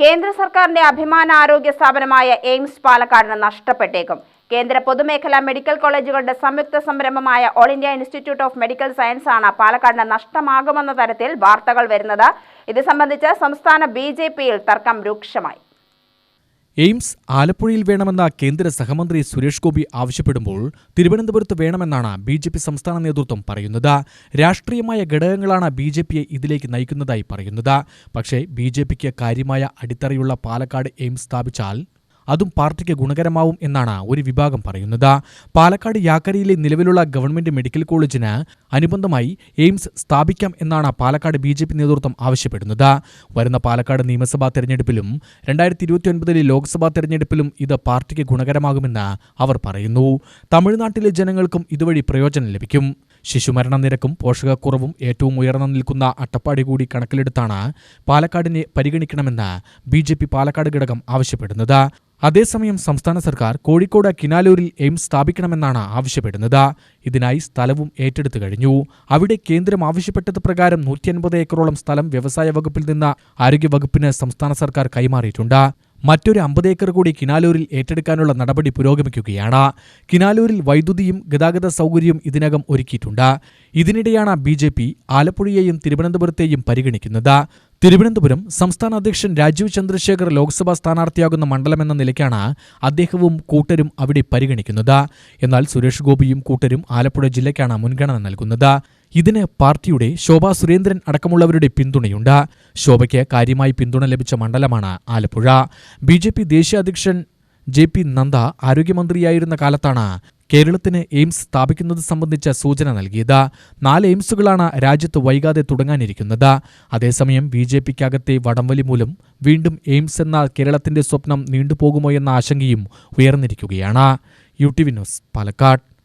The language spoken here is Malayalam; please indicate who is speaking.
Speaker 1: കേന്ദ്ര സർക്കാരിന്റെ അഭിമാന ആരോഗ്യ സ്ഥാപനമായ എയിംസ് പാലക്കാടിന് നഷ്ടപ്പെട്ടേക്കും. കേന്ദ്ര പൊതുമേഖലാ മെഡിക്കൽ കോളേജുകളുടെ സംയുക്ത സംരംഭമായ all India institute of medical science ആണ് പാലക്കാടിന് നഷ്ടമാകുമെന്ന തരത്തിൽ വാർത്തകൾ വരുന്നത്. ഇത് സംബന്ധിച്ച് സംസ്ഥാന ബി തർക്കം രൂക്ഷമായി.
Speaker 2: എയിംസ് ആലപ്പുഴയിൽ വേണമെന്ന കേന്ദ്ര സഹമന്ത്രി സുരേഷ് ഗോപി ആവശ്യപ്പെടുമ്പോൾ തിരുവനന്തപുരത്ത് വേണമെന്നാണ് ബി ജെ പി സംസ്ഥാന നേതൃത്വം പറയുന്നത്. രാഷ്ട്രീയമായ ഘടകങ്ങളാണ് ബി ജെ പിയെ ഇതിലേക്ക് നയിക്കുന്നതായി പറയുന്നത്. പക്ഷേ ബി ജെ പിക്ക് കാര്യമായ അടിത്തറയുള്ള പാലക്കാട് എയിംസ് സ്ഥാപിച്ചാൽ അതും പാർട്ടിക്ക് ഗുണകരമാവും എന്നാണ് ഒരു വിഭാഗം പറയുന്നത്. പാലക്കാട് യാക്കരയിലെ നിലവിലുള്ള ഗവൺമെന്റ് മെഡിക്കൽ കോളേജിന് അനുബന്ധമായി എയിംസ് സ്ഥാപിക്കാം എന്നാണ് പാലക്കാട് ബി നേതൃത്വം ആവശ്യപ്പെടുന്നത്. വരുന്ന പാലക്കാട് നിയമസഭാ തെരഞ്ഞെടുപ്പിലും രണ്ടായിരത്തി ഇരുപത്തിയൊൻപതിലെ ലോക്സഭാ തെരഞ്ഞെടുപ്പിലും ഇത് പാർട്ടിക്ക് ഗുണകരമാകുമെന്ന് അവർ പറയുന്നു. തമിഴ്നാട്ടിലെ ജനങ്ങൾക്കും ഇതുവഴി പ്രയോജനം ലഭിക്കും. ശിശുമരണ നിരക്കും പോഷകക്കുറവും ഏറ്റവും ഉയർന്നു നിൽക്കുന്ന അട്ടപ്പാടി കൂടി കണക്കിലെടുത്താണ് പാലക്കാടിനെ പരിഗണിക്കണമെന്ന് ബി പാലക്കാട് ഘടകം ആവശ്യപ്പെടുന്നത്. അതേസമയം സംസ്ഥാന സർക്കാർ കോഴിക്കോട് കിനാലൂരിൽ എയിംസ് സ്ഥാപിക്കണമെന്നാണ് ആവശ്യപ്പെടുന്നത്. ഇതിനായി സ്ഥലവും ഏറ്റെടുത്തു കഴിഞ്ഞു. അവിടെ കേന്ദ്രം ആവശ്യപ്പെട്ടത് പ്രകാരം നൂറ്റി അൻപത് ഏക്കറോളം സ്ഥലം വ്യവസായ വകുപ്പിൽ നിന്ന് ആരോഗ്യവകുപ്പിന് സംസ്ഥാന സർക്കാർ കൈമാറിയിട്ടുണ്ട്. മറ്റൊരു അമ്പത് ഏക്കർ കൂടി കിനാലൂരിൽ ഏറ്റെടുക്കാനുള്ള നടപടി പുരോഗമിക്കുകയാണ്. കിനാലൂരിൽ വൈദ്യുതിയും ഗതാഗത സൗകര്യവും ഇതിനകം ഒരുക്കിയിട്ടുണ്ട്. ഇതിനിടെയാണ് ബി ആലപ്പുഴയെയും തിരുവനന്തപുരത്തെയും പരിഗണിക്കുന്നത്. തിരുവനന്തപുരം സംസ്ഥാന അധ്യക്ഷൻ രാജീവ് ചന്ദ്രശേഖർ ലോക്സഭാ സ്ഥാനാർത്ഥിയാകുന്ന മണ്ഡലമെന്ന നിലയ്ക്കാണ് അദ്ദേഹവും കൂട്ടരും അവിടെ പരിഗണിക്കുന്നത്. എന്നാൽ സുരേഷ് ഗോപിയും കൂട്ടരും ആലപ്പുഴ ജില്ലയ്ക്കാണ് മുൻഗണന നൽകുന്നത്. ഇതിന് പാർട്ടിയുടെ ശോഭാ സുരേന്ദ്രൻ അടക്കമുള്ളവരുടെ പിന്തുണയുണ്ട്. ശോഭയ്ക്ക് കാര്യമായി പിന്തുണ ലഭിച്ച മണ്ഡലമാണ് ആലപ്പുഴ. ബി ദേശീയ അധ്യക്ഷൻ ജെ പി നന്ദ ആരോഗ്യമന്ത്രിയായിരുന്ന കാലത്താണ് കേരളത്തിന് എയിംസ് സ്ഥാപിക്കുന്നത് സംബന്ധിച്ച സൂചന നൽകിയത്. നാല് എയിംസുകളാണ് രാജ്യത്ത് വൈകാതെ തുടങ്ങാനിരിക്കുന്നത്. അതേസമയം ബി ജെ പിക്കകത്തെ വടംവലി മൂലം വീണ്ടും എയിംസ് എന്ന കേരളത്തിന്റെ സ്വപ്നം നീണ്ടുപോകുമോ എന്ന ആശങ്കയും ഉയർന്നിരിക്കുകയാണ്. U T V news Palakkad.